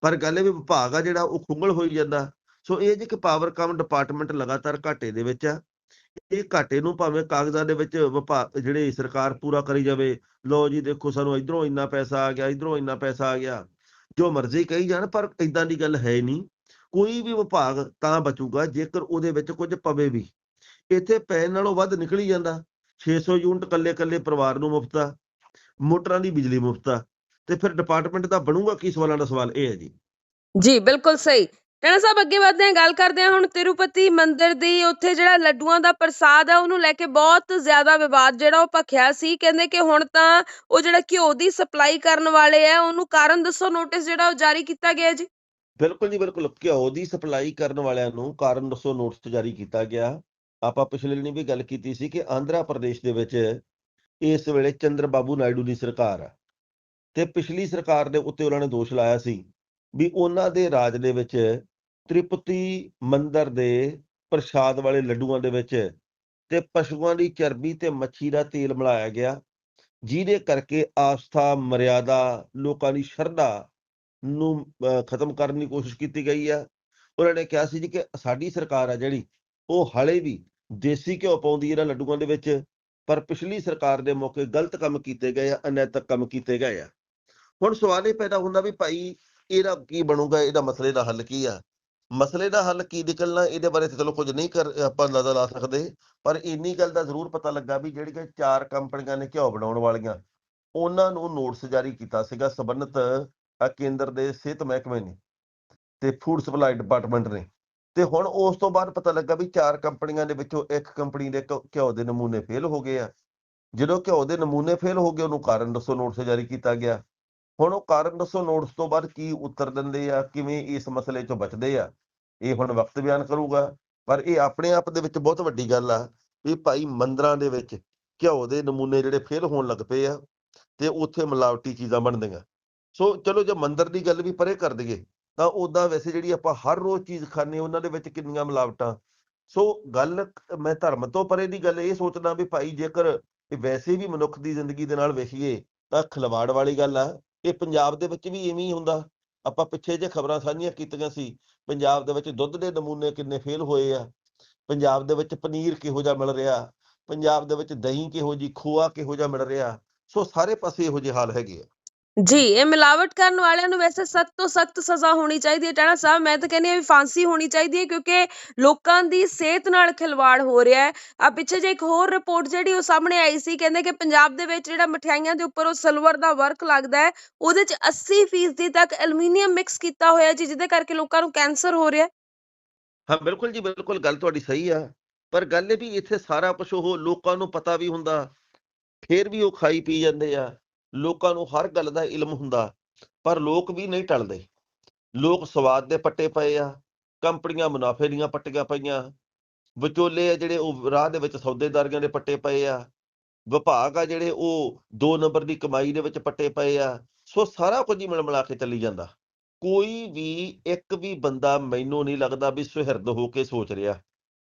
ਪਰ ਗੱਲ ਇਹ ਵੀ ਵਿਭਾਗ ਆ ਜਿਹੜਾ ਉਹ ਖੁੰਗਲ ਹੋਈ ਜਾਂਦਾ। ਸੋ ਇਹ ਜੇ ਕਿ ਪਾਵਰਕਾਮ ਡਿਪਾਰਟਮੈਂਟ ਲਗਾਤਾਰ ਘਾਟੇ ਦੇ ਵਿੱਚ ਆ। ਇਹ ਘਾਟੇ ਨੂੰ ਭਾਵੇਂ ਕਾਗਜ਼ਾਂ ਦੇ ਵਿੱਚ ਵਿਭਾਗ ਜਿਹੜੇ ਸਰਕਾਰ ਪੂਰਾ ਕਰੀ ਜਾਵੇ ਲੋ ਜੀ ਦੇਖੋ ਸਾਨੂੰ ਇਧਰੋਂ ਇੰਨਾ ਪੈਸਾ ਆ ਗਿਆ, ਇਧਰੋਂ ਇੰਨਾ ਪੈਸਾ ਆ ਗਿਆ। ਜੋ ਮਰਜ਼ੀ ਕਹੀ ਜਾਣ ਪਰ ਇਦਾਂ ਦੀ ਗੱਲ ਹੈ ਨਹੀਂ। ਕੋਈ ਵੀ ਵਿਭਾਗ ਤਾਂ ਬਚੂਗਾ, ਜੇਕਰ ਉਹਦੇ ਵਿੱਚ ਕੁਝ ਪਵੇ ਵੀ। ਇੱਥੇ ਪੈਣ ਨਾਲੋਂ ਵੱਧ ਨਿਕਲੀ ਜਾਂਦਾ। 600 ਯੂਨਿਟ ਕੱਲੇ ਕੱਲੇ ਪਰਿਵਾਰ ਨੂੰ ਮੁਫਤ ਆ, ਮੋਟਰਾਂ ਦੀ ਬਿਜਲੀ ਮੁਫਤ ਆ, ਤੇ ਫਿਰ ਡਿਪਾਰਟਮੈਂਟ ਦਾ ਬਣੂਗਾ ਕੀ? ਸਵਾਲਾਂ ਦਾ ਸਵਾਲ ਇਹ ਹੈ ਜੀ। ਜੀ, ਬਿਲਕੁਲ ਸਹੀ। ਰਾਣਾ ਸਾਹਿਬ, ਅੱਗੇ ਵਧਦੇ ਹਾਂ, ਗੱਲ ਕਰਦੇ ਹਾਂ ਹੁਣ ਤਿਰੂਪਤੀ ਮੰਦਿਰ ਦੀ। ਉੱਥੇ ਜਿਹੜਾ ਲੱਡੂਆਂ ਦਾ ਪ੍ਰਸਾਦ ਆ, ਉਹਨੂੰ ਲੈ ਕੇ ਬਹੁਤ ਜ਼ਿਆਦਾ ਵਿਵਾਦ ਜਿਹੜਾ ਉਹ ਭਖਿਆ ਸੀ। ਕਹਿੰਦੇ ਕਿ ਹੁਣ ਤਾਂ ਉਹ ਜਿਹੜਾ ਘਿਓ ਦੀ ਸਪਲਾਈ ਕਰਨ ਵਾਲੇ ਆ, ਉਹਨੂੰ ਕਾਰਨ ਦੱਸੋ, ਨੋਟਿਸ ਜਿਹੜਾ ਉਹ ਜਾਰੀ ਕੀਤਾ ਗਿਆ ਜੀ। ਬਿਲਕੁਲ ਜੀ ਬਿਲਕੁਲ ਘਿਓ ਦੀ ਸਪਲਾਈ ਕਰਨ ਵਾਲਿਆਂ ਨੂੰ ਕਾਰਨ ਦੱਸੋ ਨੋਟਿਸ ਜਾਰੀ ਕੀਤਾ ਗਿਆ। ਆਪਾਂ ਪਿਛਲੇ ਦਿਨੀ ਵੀ ਗੱਲ ਕੀਤੀ ਸੀ ਕਿ ਆਂਧਰਾ ਪ੍ਰਦੇਸ਼ ਦੇ ਵਿੱਚ ਇਸ ਵੇਲੇ ਚੰਦਰ ਬਾਬੂ ਨਾਇਡੂ ਦੀ ਸਰਕਾਰ ਆ। ਤੇ ਪਿਛਲੀ ਸਰਕਾਰ ਦੇ ਉੱਤੇ ਉਹਨਾਂ ਨੇ ਦੋਸ਼ ਲਾਇਆ ਸੀ ਵੀ ਉਹਨਾਂ ਦੇ ਰਾਜ ਦੇ ਵਿੱਚ ਤ੍ਰਿਪਤੀ ਮੰਦਰ ਦੇ ਪ੍ਰਸ਼ਾਦ ਵਾਲੇ ਲੱਡੂਆਂ ਦੇ ਵਿੱਚ ਤੇ ਪਸ਼ੂਆਂ ਦੀ ਚਰਬੀ ਤੇ ਮੱਛੀ ਦਾ ਤੇਲ ਮਿਲਾਇਆ ਗਿਆ, ਜਿਹਦੇ ਕਰਕੇ ਆਸਥਾ, ਮਰਿਆਦਾ, ਲੋਕਾਂ ਦੀ ਸ਼ਰਧਾ ਨੂੰ ਅਹ, ਖਤਮ ਕਰਨ ਦੀ ਕੋਸ਼ਿਸ਼ ਕੀਤੀ ਗਈ ਆ ਉਹਨਾਂ ਨੇ ਕਿਹਾ ਸੀ ਜੀ ਕਿ ਸਾਡੀ ਸਰਕਾਰ ਆ ਜਿਹੜੀ ਉਹ ਹਾਲੇ ਵੀ ਦੇਸੀ ਘਿਓ ਪਾਉਂਦੀ ਇਹਨਾਂ ਲੱਡੂਆਂ ਦੇ ਵਿੱਚ ਪਰ ਪਿਛਲੀ ਸਰਕਾਰ ਦੇ ਮੌਕੇ ਗਲਤ ਕੰਮ ਕੀਤੇ ਗਏ ਆ ਅਨੈਤਿਕ ਕੰਮ ਕੀਤੇ ਗਏ ਆ। ਹੁਣ ਸਵਾਲ ਇਹ ਪੈਦਾ ਹੁੰਦਾ ਵੀ ਭਾਈ ਇਹਦਾ ਕੀ ਬਣੂਗਾ ਇਹਦਾ ਮਸਲੇ ਦਾ ਹੱਲ ਕੀ ਆ? ਮਸਲੇ ਦਾ ਹੱਲ ਕੀ ਨਿਕਲਣਾ ਇਹਦੇ ਬਾਰੇ ਚਲੋ ਕੁਝ ਨਹੀਂ ਕਰ ਆਪਾਂ ਨਜ਼ਰ ਲਾ ਸਕਦੇ ਪਰ ਇੰਨੀ ਗੱਲ ਦਾ ਜ਼ਰੂਰ ਪਤਾ ਲੱਗਾ ਵੀ ਜਿਹੜੀਆਂ ਚਾਰ ਕੰਪਨੀਆਂ ਨੇ ਘਿਓ ਬਣਾਉਣ ਵਾਲੀਆਂ ਉਹਨਾਂ ਨੂੰ ਨੋਟਿਸ ਜਾਰੀ ਕੀਤਾ ਸੀਗਾ ਸਬੰਧਤ ਅ, ਕੇਂਦਰ ਦੇ ਸਿਹਤ ਮਹਿਕਮੇ ਨੇ ਤੇ ਫੂਡ ਸਪਲਾਈ ਡਿਪਾਰਟਮੈਂਟ ਨੇ ਤੇ ਹੁਣ ਉਸ ਤੋਂ ਬਾਅਦ ਪਤਾ ਲੱਗਾ ਵੀ ਚਾਰ ਕੰਪਨੀਆਂ ਦੇ ਵਿੱਚੋਂ ਇੱਕ ਕੰਪਨੀ ਦੇ ਘਿਓ ਘਿਓ ਦੇ ਨਮੂਨੇ ਫੇਲ ਹੋ ਗਏ ਆ। ਜਦੋਂ ਘਿਓ ਦੇ ਨਮੂਨੇ ਫੇਲ ਹੋ ਗਏ ਉਹਨੂੰ ਕਾਰਨ ਦੱਸੋ ਨੋਟਿਸ ਜਾਰੀ ਕੀਤਾ ਗਿਆ। ਹੁਣ ਉਹ ਕਾਰਨ ਦੱਸੋ ਨੋਟਿਸ ਤੋਂ ਬਾਅਦ ਕੀ ਉੱਤਰ ਦਿੰਦੇ ਆ ਕਿਵੇਂ ਇਸ ਮਸਲੇ ਚੋਂ ਬਚਦੇ ਆ ਇਹ ਹੁਣ ਵਕਤ ਬਿਆਨ ਕਰੂਗਾ। ਪਰ ਇਹ ਆਪਣੇ ਆਪ ਦੇ ਵਿੱਚ ਬਹੁਤ ਵੱਡੀ ਗੱਲ ਆ ਵੀ ਭਾਈ ਮੰਦਰਾਂ ਦੇ ਵਿੱਚ ਘਿਓ ਦੇ ਨਮੂਨੇ ਜਿਹੜੇ ਫੇਲ ਹੋਣ ਲੱਗ ਪਏ ਆ ਤੇ ਉੱਥੇ ਮਿਲਾਵਟੀ ਚੀਜ਼ਾਂ ਬਣਦੀਆਂ। ਸੋ ਚਲੋ ਜੇ ਮੰਦਰ ਦੀ ਗੱਲ ਵੀ ਪਰੇ ਕਰ ਦਈਏ, ਤਾਂ ਉਦਾਂ ਵੈਸੇ ਜਿਹੜੀ ਆਪਾਂ ਹਰ ਰੋਜ਼ ਚੀਜ਼ ਖਾਂਦੇ ਉਹਨਾਂ ਦੇ ਵਿੱਚ ਕਿੰਨੀਆਂ ਮਿਲਾਵਟਾਂ। ਸੋ ਗੱਲ ਮੈਂ ਧਰਮ ਤੋਂ ਪਰੇ ਦੀ ਗੱਲ ਇਹ ਸੋਚਦਾ ਵੀ ਭਾਈ ਜੇਕਰ ਵੈਸੇ ਵੀ ਮਨੁੱਖ ਦੀ ਜ਼ਿੰਦਗੀ ਦੇ ਨਾਲ ਵੇਖੀਏ, ਤਾਂ ਖਿਲਵਾੜ ਵਾਲੀ ਗੱਲ ਆ, ਇਹ ਪੰਜਾਬ ਦੇ ਵਿੱਚ ਵੀ ਇਵੇਂ ਹੀ ਹੁੰਦਾ। ਆਪਾਂ ਪਿੱਛੇ ਜੇ ਖਬਰਾਂ ਸਾਂਝੀਆਂ ਕੀਤੀਆਂ ਸੀ, ਪੰਜਾਬ ਦੇ ਵਿੱਚ ਦੁੱਧ ਦੇ ਨਮੂਨੇ ਕਿੰਨੇ ਫੇਲ ਹੋਏ ਆ। ਪੰਜਾਬ ਦੇ ਵਿੱਚ ਪਨੀਰ ਕਿਹੋ ਜਿਹਾ ਮਿਲ ਰਿਹਾ, ਪੰਜਾਬ ਦੇ ਵਿੱਚ ਦਹੀਂ ਕਿਹੋ ਜੀ ਖੋਆ ਕਿਹੋ ਜਿਹਾ ਮਿਲ ਰਿਹਾ। ਸੋ ਸਾਰੇ ਪਾਸੇ ਇਹੋ ਜਿਹੇ ਹਾਲ ਹੈਗੇ ਆ। ਜੀ, ਇਹ ਮਿਲਾਵਟ ਕਰਨ ਵਾਲਿਆਂ ਨੂੰ ਵੈਸੇ ਸਖਤ ਤੋਂ ਸਖਤ ਸਜ਼ਾ ਹੋਣੀ ਚਾਹੀਦੀ ਹੈ। ਟਾਣਾ ਸਾਹਿਬ, ਮੈਂ ਤਾਂ ਕਹਿੰਦੀ ਹਾਂ ਵੀ ਫਾਂਸੀ ਹੋਣੀ ਚਾਹੀਦੀ ਹੈ ਕਿਉਂਕਿ ਲੋਕਾਂ ਦੀ ਸਿਹਤ ਨਾਲ ਖਿਲਵਾੜ ਹੋ ਰਿਹਾ ਹੈ। ਆ ਪਿੱਛੇ ਜੇ ਇੱਕ ਹੋਰ ਰਿਪੋਰਟ ਜਿਹੜੀ ਉਹ ਸਾਹਮਣੇ ਆਈ ਸੀ, ਕਹਿੰਦੇ ਕਿ ਪੰਜਾਬ ਦੇ ਵਿੱਚ ਜਿਹੜਾ ਮਠਿਆਈਆਂ ਦੇ ਉੱਪਰ ਉਹ ਸਿਲਵਰ ਦਾ ਵਰਕ ਲੱਗਦਾ ਹੈ, ਉਹਦੇ 'ਚ 80% ਤੱਕ ਐਲੂਮੀਨੀਅਮ ਮਿਕਸ ਕੀਤਾ ਹੋਇਆ ਜੀ, ਜਿਹਦੇ ਕਰਕੇ ਲੋਕਾਂ ਨੂੰ ਕੈਂਸਰ ਹੋ ਰਿਹਾ ਹੈ। ਹਾਂ, ਬਿਲਕੁਲ ਜੀ, ਬਿਲਕੁਲ ਗੱਲ ਤੁਹਾਡੀ ਸਹੀ ਆ। ਪਰ ਗੱਲ ਇਹ ਵੀ ਇੱਥੇ ਸਾਰਾ ਕੁਝ ਉਹ ਲੋਕਾਂ ਨੂੰ ਪਤਾ ਵੀ ਹੁੰਦਾ, ਫੇਰ ਵੀ ਉਹ ਖਾਈ ਪੀ ਜਾਂਦੇ ਆ। ਲੋਕਾਂ ਨੂੰ ਹਰ ਗੱਲ ਦਾ ਇਲਮ ਹੁੰਦਾ, ਪਰ ਲੋਕ ਵੀ ਨਹੀਂ ਟਲਦੇ। ਲੋਕ ਸਵਾਦ ਦੇ ਪੱਟੇ ਪਏ ਆ, ਕੰਪਨੀਆਂ ਮੁਨਾਫੇ ਦੀਆਂ ਪੱਟੀਆਂ ਪਈਆਂ, ਵਿਚੋਲੇ ਆ ਜਿਹੜੇ ਉਹ ਰਾਹ ਦੇ ਵਿੱਚ ਸੌਦੇਦਾਰੀਆਂ ਦੇ ਪੱਟੇ ਪਏ ਆ, ਵਿਭਾਗ ਆ ਜਿਹੜੇ ਉਹ ਦੋ ਨੰਬਰ ਦੀ ਕਮਾਈ ਦੇ ਵਿੱਚ ਪੱਟੇ ਪਏ ਆ, ਸੋ ਸਾਰਾ ਕੁਝ ਹੀ ਮਿਲ ਮਿਲਾ ਕੇ ਚੱਲੀ ਜਾਂਦਾ। ਕੋਈ ਵੀ ਇੱਕ ਵੀ ਬੰਦਾ ਮੈਨੂੰ ਨਹੀਂ ਲੱਗਦਾ ਵੀ ਸੁਹਿਰਦ ਹੋ ਕੇ ਸੋਚ ਰਿਹਾ।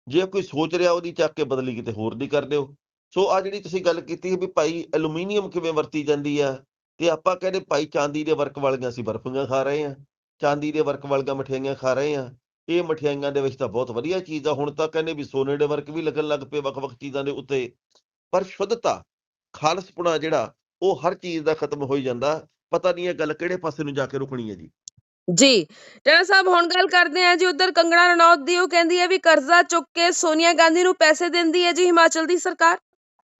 ਜੇ ਕੋਈ ਸੋਚ ਰਿਹਾ, ਉਹਦੀ ਚੱਕ ਕੇ ਬਦਲੀ ਕਿਤੇ ਹੋਰ ਦੀ ਕਰ ਦਿਓ। ਸੋ ਆ ਜਿਹੜੀ ਤੁਸੀਂ ਗੱਲ ਕੀਤੀ ਵੀ ਭਾਈ ਐਲੂਮੀਨੀਅਮ ਕਿਵੇਂ ਵਰਤੀ ਜਾਂਦੀ ਆ, ਤੇ ਆਪਾਂ ਕਹਿੰਦੇ ਭਾਈ ਚਾਂਦੀ ਦੇ ਵਰਕ ਵਾਲੀਆਂ ਅਸੀਂ ਬਰਫੀਆਂ ਖਾ ਰਹੇ ਆ ਚਾਂਦੀ ਦੇ ਵਰਕ ਵਾਲੀਆਂ ਮਠਿਆਈਆਂ ਖਾ ਰਹੇ ਆ ਇਹ ਮਠਿਆਈਆਂ ਦੇ ਵਿੱਚ ਤਾਂ ਬਹੁਤ ਵਧੀਆ ਚੀਜ਼ ਆ, ਹੁਣ ਤਾਂ ਕਹਿੰਦੇ ਵੀ ਸੋਨੇ ਦੇ ਵਰਕ ਵੀ ਲੱਗਣ ਲੱਗ ਪਏ ਵੱਖ-ਵੱਖ ਚੀਜ਼ਾਂ ਦੇ ਉੱਤੇ, ਪਰ ਸ਼ੁੱਧਤਾ, ਖਾਲਸਪੁਣਾ ਜਿਹੜਾ, ਉਹ ਹਰ ਚੀਜ਼ ਦਾ ਖਤਮ ਹੋਈ ਜਾਂਦਾ, ਪਤਾ ਨਹੀਂ ਇਹ ਗੱਲ ਕਿਹੜੇ ਪਾਸੇ ਨੂੰ ਜਾ ਕੇ ਰੁਕਣੀ ਹੈ ਜੀ। ਜੀ ਟਾਣਾ ਸਾਹਿਬ ਹੁਣ ਗੱਲ ਕਰਦੇ ਹਾਂ ਜੀ ਉਧਰ ਕੰਗਣਾ ਰਣੌਤ ਦੀ, ਉਹ ਕਹਿੰਦੀ ਹੈ ਵੀ ਕਰਜ਼ਾ ਚੁੱਕ ਕੇ ਸੋਨੀਆ ਗਾਂਧੀ ਨੂੰ ਪੈਸੇ ਦਿੰਦੀ ਹੈ ਜੀ ਹਿਮਾਚਲ ਦੀ ਸਰਕਾਰ।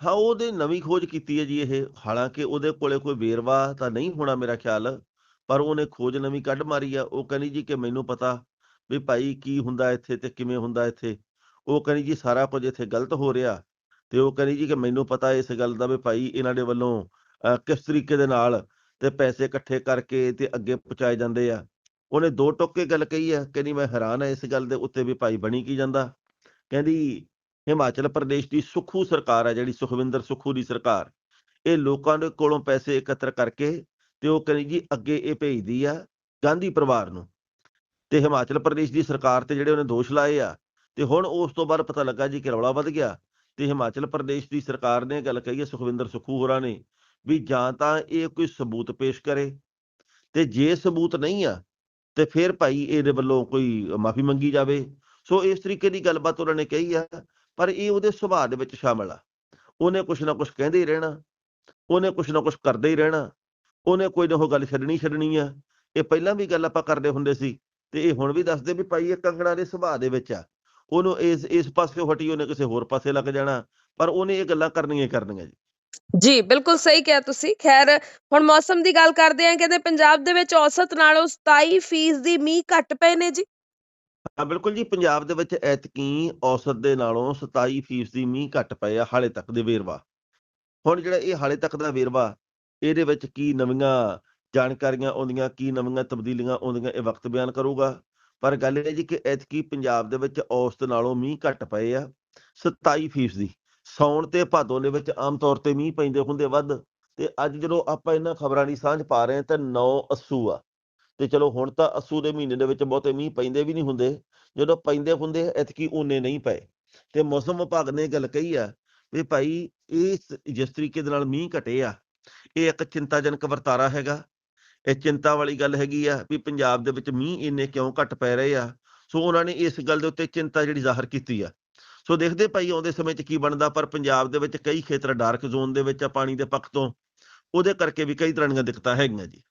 ਹਾਂ ਉਹਦੇ ਨਵੀਂ ਖੋਜ ਕੀਤੀ ਹੈ ਜੀ ਇਹ। ਹਾਲਾਂਕਿ ਉਹਦੇ ਕੋਲੇ ਕੋਈ ਵੇਰਵਾ ਤਾਂ ਨਹੀਂ ਹੋਣਾ ਮੇਰਾ ਖਿਆਲ ਪਰ ਉਹਨੇ ਖੋਜ ਨਵੀਂ ਕੱਢ ਮਾਰੀ ਆ। ਉਹ ਕਹਿੰਦੀ ਜੀ ਕਿ ਮੈਨੂੰ ਪਤਾ ਵੀ ਭਾਈ ਕੀ ਹੁੰਦਾ ਇੱਥੇ ਤੇ ਕਿਵੇਂ ਹੁੰਦਾ ਇੱਥੇ। ਉਹ ਕਹਿੰਦੀ ਜੀ ਸਾਰਾ ਕੁਝ ਇੱਥੇ ਗਲਤ ਹੋ ਰਿਹਾ। ਤੇ ਉਹ ਕਹਿੰਦੀ ਜੀ ਕਿ ਮੈਨੂੰ ਪਤਾ ਇਸ ਗੱਲ ਦਾ ਵੀ ਭਾਈ ਇਹਨਾਂ ਦੇ ਵੱਲੋਂ ਅਹ, ਕਿਸ ਤਰੀਕੇ ਦੇ ਨਾਲ ਤੇ ਪੈਸੇ ਇਕੱਠੇ ਕਰਕੇ ਤੇ ਅੱਗੇ ਪਹੁੰਚਾਏ ਜਾਂਦੇ ਆ। ਉਹਨੇ ਦੋ ਟੋਕੇ ਗੱਲ ਕਹੀ ਆ ਕਹਿੰਦੀ ਮੈਂ ਹੈਰਾਨ ਆ ਇਸ ਗੱਲ ਦੇ ਉੱਤੇ ਵੀ ਭਾਈ ਬਣੀ ਕੀ ਜਾਂਦਾ। ਕਹਿੰਦੀ ਹਿਮਾਚਲ ਪ੍ਰਦੇਸ਼ ਦੀ ਸੁਖੂ ਸਰਕਾਰ ਆ ਜਿਹੜੀ ਸੁਖਵਿੰਦਰ ਸੁਖੂ ਦੀ ਸਰਕਾਰ, ਇਹ ਲੋਕਾਂ ਦੇ ਕੋਲੋਂ ਪੈਸੇ ਇਕੱਤਰ ਕਰਕੇ ਤੇ ਉਹ ਕਹਿੰਦੀ ਜੀ ਅੱਗੇ ਇਹ ਭੇਜਦੀ ਆ ਗਾਂਧੀ ਪਰਿਵਾਰ ਨੂੰ। ਤੇ ਹਿਮਾਚਲ ਪ੍ਰਦੇਸ਼ ਦੀ ਸਰਕਾਰ ਤੇ ਜਿਹੜੇ ਉਹਨੇ ਦੋਸ਼ ਲਾਏ ਆ, ਤੇ ਹੁਣ ਉਸ ਤੋਂ ਬਾਅਦ ਪਤਾ ਲੱਗਾ ਜੀ ਕਿ ਰੌਲਾ ਵੱਧ ਗਿਆ। ਤੇ ਹਿਮਾਚਲ ਪ੍ਰਦੇਸ਼ ਦੀ ਸਰਕਾਰ ਨੇ ਗੱਲ ਕਹੀ ਹੈ ਸੁਖਵਿੰਦਰ ਸੁਖੂ ਹੋਰਾਂ ਨੇ ਵੀ ਜਾਂ ਤਾਂ ਇਹ ਕੋਈ ਸਬੂਤ ਪੇਸ਼ ਕਰੇ। ਤੇ ਜੇ ਸਬੂਤ ਨਹੀਂ ਆ, ਤੇ ਫਿਰ ਭਾਈ ਇਹਦੇ ਵੱਲੋਂ ਕੋਈ ਮਾਫੀ ਮੰਗੀ ਜਾਵੇ। ਸੋ ਇਸ ਤਰੀਕੇ ਦੀ ਗੱਲਬਾਤ ਉਹਨਾਂ ਨੇ ਕਹੀ ਆ ਪਰ ਇਹ ਉਹਦੇ ਸੁਭਾਅ ਦੇ ਵਿੱਚ ਸ਼ਾਮਲ ਆ। ਉਹਨੇ ਕੁਛ ਨਾ ਕੁਛ ਕਹਿੰਦੇ ਹੀ ਰਹਿਣਾ। ਉਹਨੇ ਕੁਛ ਨਾ ਕੁਛ ਕਰਦੇ ਹੀ ਰਹਿਣਾ। ਉਹਨੇ ਕੋਈ ਨਾ ਕੋਈ ਗੱਲ ਛੱਡਣੀ ਛੱਡਣੀ ਆ। ਇਹ ਪਹਿਲਾਂ ਵੀ ਗੱਲ ਆਪਾਂ ਕਰਦੇ ਹੁੰਦੇ ਸੀ ਤੇ ਇਹ ਹੁਣ ਵੀ ਦੱਸਦੇ ਵੀ ਭਾਈ ਇਹ ਕੰਗਣਾ ਦੇ ਸੁਭਾਅ ਦੇ ਵਿੱਚ ਆ। ਉਹਨੂੰ ਇਸ ਇਸ ਪਾਸੇ ਹਟੀ, ਉਹਨੇ ਕਿਸੇ ਹੋਰ ਪਾਸੇ ਲੱਗ ਜਾਣਾ। ਪਰ ਉਹਨੇ ਇਹ ਗੱਲਾਂ ਕਰਨੀਆਂ ਹੀ ਕਰਨੀਆਂ ਜੀ। ਜੀ, ਬਿਲਕੁਲ ਸਹੀ ਕਿਹਾ ਤੁਸੀਂ। ਖੈਰ, ਹੁਣ ਮੌਸਮ ਦੀ ਗੱਲ ਕਰਦੇ ਹਾਂ ਕਹਿੰਦੇ ਪੰਜਾਬ ਦੇ ਵਿੱਚ ਔਸਤ ਨਾਲੋਂ 27% ਦੀ ਮੀਂਹ ਘੱਟ ਪਏ ਨੇ ਜੀ। ਹਾਂ, ਬਿਲਕੁਲ ਜੀ, ਪੰਜਾਬ ਦੇ ਵਿੱਚ ਐਤਕੀ ਔਸਤ ਦੇ ਨਾਲੋਂ 27% ਦੀ ਮੀਂਹ ਘੱਟ ਪਏ ਆ ਹਾਲੇ ਤੱਕ ਦੇ ਵੇਰਵਾ। ਹੁਣ ਜਿਹੜਾ ਇਹ ਹਾਲੇ ਤੱਕ ਦਾ ਵੇਰਵਾ, ਇਹਦੇ ਵਿੱਚ ਕੀ ਨਵੀਆਂ ਜਾਣਕਾਰੀਆਂ ਆਉਂਦੀਆਂ, ਕੀ ਨਵੀਆਂ ਤਬਦੀਲੀਆਂ ਆਉਂਦੀਆਂ, ਇਹ ਵਕਤ ਬਿਆਨ ਕਰੂਗਾ। ਪਰ ਗੱਲ ਇਹ ਜੀ ਕਿ ਐਤਕੀ ਪੰਜਾਬ ਦੇ ਵਿੱਚ ਔਸਤ ਨਾਲੋਂ ਮੀਂਹ ਘੱਟ ਪਏ ਆ 27% ਦੀ ਸਾਉਣ ਤੇ ਭਾਦੋਂ ਦੇ ਵਿੱਚ ਆਮ ਤੌਰ ਤੇ ਮੀਂਹ ਪੈਂਦੇ ਹੁੰਦੇ ਵੱਧ। ਤੇ ਅੱਜ ਜਦੋਂ ਆਪਾਂ ਇਹਨਾਂ ਖਬਰਾਂ ਦੀ ਸਾਂਝ ਪਾ ਰਹੇ ਹਾਂ, ਤਾਂ 9 ਅੱਸੂ ਆ। ਤੇ ਚਲੋ ਹੁਣ ਤਾਂ ਅੱਸੂ ਦੇ ਮਹੀਨੇ ਦੇ ਵਿੱਚ ਬਹੁਤੇ ਮੀਂਹ ਪੈਂਦੇ ਵੀ ਨਹੀਂ ਹੁੰਦੇ। ਜਦੋਂ ਪੈਂਦੇ ਹੁੰਦੇ ਐਤਕੀ ਓਨੇ ਨਹੀਂ ਪਏ। ਤੇ ਮੌਸਮ ਵਿਭਾਗ ਨੇ ਇਹ ਗੱਲ ਕਹੀ ਆ ਵੀ ਭਾਈ ਇਸ, ਜਿਸ ਤਰੀਕੇ ਦੇ ਨਾਲ ਮੀਂਹ ਘਟੇ ਆ, ਇਹ ਇੱਕ ਚਿੰਤਾਜਨਕ ਵਰਤਾਰਾ ਹੈਗਾ। ਇਹ ਚਿੰਤਾ ਵਾਲੀ ਗੱਲ ਹੈਗੀ ਆ ਵੀ ਪੰਜਾਬ ਦੇ ਵਿੱਚ ਮੀਂਹ ਇੰਨੇ ਕਿਉਂ ਘੱਟ ਪੈ ਰਹੇ ਆ। ਸੋ ਉਹਨਾਂ ਨੇ ਇਸ ਗੱਲ ਦੇ ਉੱਤੇ ਚਿੰਤਾ ਜਿਹੜੀ ਜ਼ਾਹਰ ਕੀਤੀ ਆ। ਸੋ ਦੇਖਦੇ ਭਾਈ ਆਉਂਦੇ ਸਮੇਂ 'ਚ ਕੀ ਬਣਦਾ, ਪਰ ਪੰਜਾਬ ਦੇ ਵਿੱਚ ਕਈ ਖੇਤਰ ਡਾਰਕ ਜ਼ੋਨ ਦੇ ਵਿੱਚ ਆ, ਪਾਣੀ ਦੇ ਪੱਖ ਤੋਂ। ਉਹਦੇ ਕਰਕੇ ਵੀ ਕਈ ਤਰ੍ਹਾਂ ਦੀਆਂ ਦਿੱਕਤਾਂ ਹੈਗੀਆਂ ਜੀ।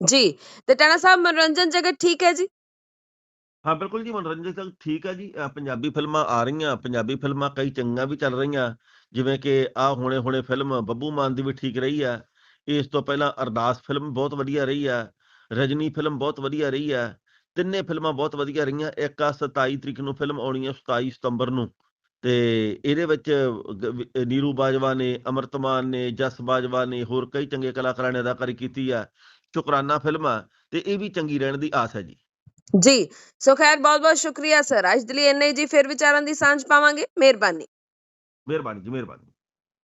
ਜੀ ਤੇ ਟਾਣਾ ਸਾਹਿਬ ਮਨੋਰੰਜਨ ਜਗਤ ਠੀਕ ਹੈ ਜੀ ਹਾਂ ਬਿਲਕੁਲ ਜੀ ਮਨੋਰੰਜਨ ਤਾਂ ਠੀਕ ਆ ਜੀ ਅਹ ਪੰਜਾਬੀ ਫਿਲਮਾਂ ਆ ਰਹੀਆਂ ਪੰਜਾਬੀ ਫਿਲਮਾਂ ਕਈ ਚੰਗੀਆਂ ਵੀ ਚੱਲ ਰਹੀਆਂ ਜਿਵੇਂ ਕਿ ਆ ਹੁਣੇ ਹੁਣੇ ਫਿਲਮ ਬੱਬੂ ਮਾਨ ਦੀ ਵੀ ਠੀਕ ਰਹੀ ਆ ਇਸ ਤੋਂ ਪਹਿਲਾਂ ਅਰਦਾਸ ਫਿਲਮ ਬਹੁਤ ਵਧੀਆ ਰਹੀ ਆ ਰਜਨੀ ਫਿਲਮ ਬਹੁਤ ਵਧੀਆ ਰਹੀ ਆ ਤਿੰਨੇ ਫਿਲਮਾਂ ਬਹੁਤ ਵਧੀਆ ਰਹੀਆਂ ਇੱਕ ਆ 27 ਤਰੀਕ ਨੂੰ ਫਿਲਮ ਆਉਣੀ ਆ 27 ਸਤੰਬਰ ਨੂੰ ਤੇ ਇਹਦੇ ਵਿੱਚ ਗ- ਵੀ- ਨੀਰੂ ਬਾਜਵਾ ਨੇ ਅੰਮ੍ਰਿਤ ਮਾਨ ਨੇ ਜਸ ਬਾਜਵਾ ਨੇ ਹੋਰ ਕਈ ਚੰਗੇ ਕਲਾਕਾਰਾਂ ਨੇ ਅਦਾਕਾਰੀ ਕੀਤੀ ਆ ਸ਼ੁਕਰਾਨਾ ਫਿਲਮ ਤੇ ਇਹ ਵੀ ਚੰਗੀ ਰਹਿਣ ਦੀ ਆਸ ਹੈ ਜੀ। ਜੀ ਸੋ ਖੈਰ ਬਹੁਤ ਬਹੁਤ ਸ਼ੁਕਰੀਆ ਸਰ। ਅੱਜ ਦੇ ਲਈ ਇੰਨਾ ਜੀ ਫਿਰ ਵਿਚਾਰਾਂ ਦੀ ਸਾਂਝ ਪਾਵਾਂਗੇ। ਮਿਹਰਬਾਨੀ। ਮਿਹਰਬਾਨੀ ਜੀ ਮਿਹਰਬਾਨੀ।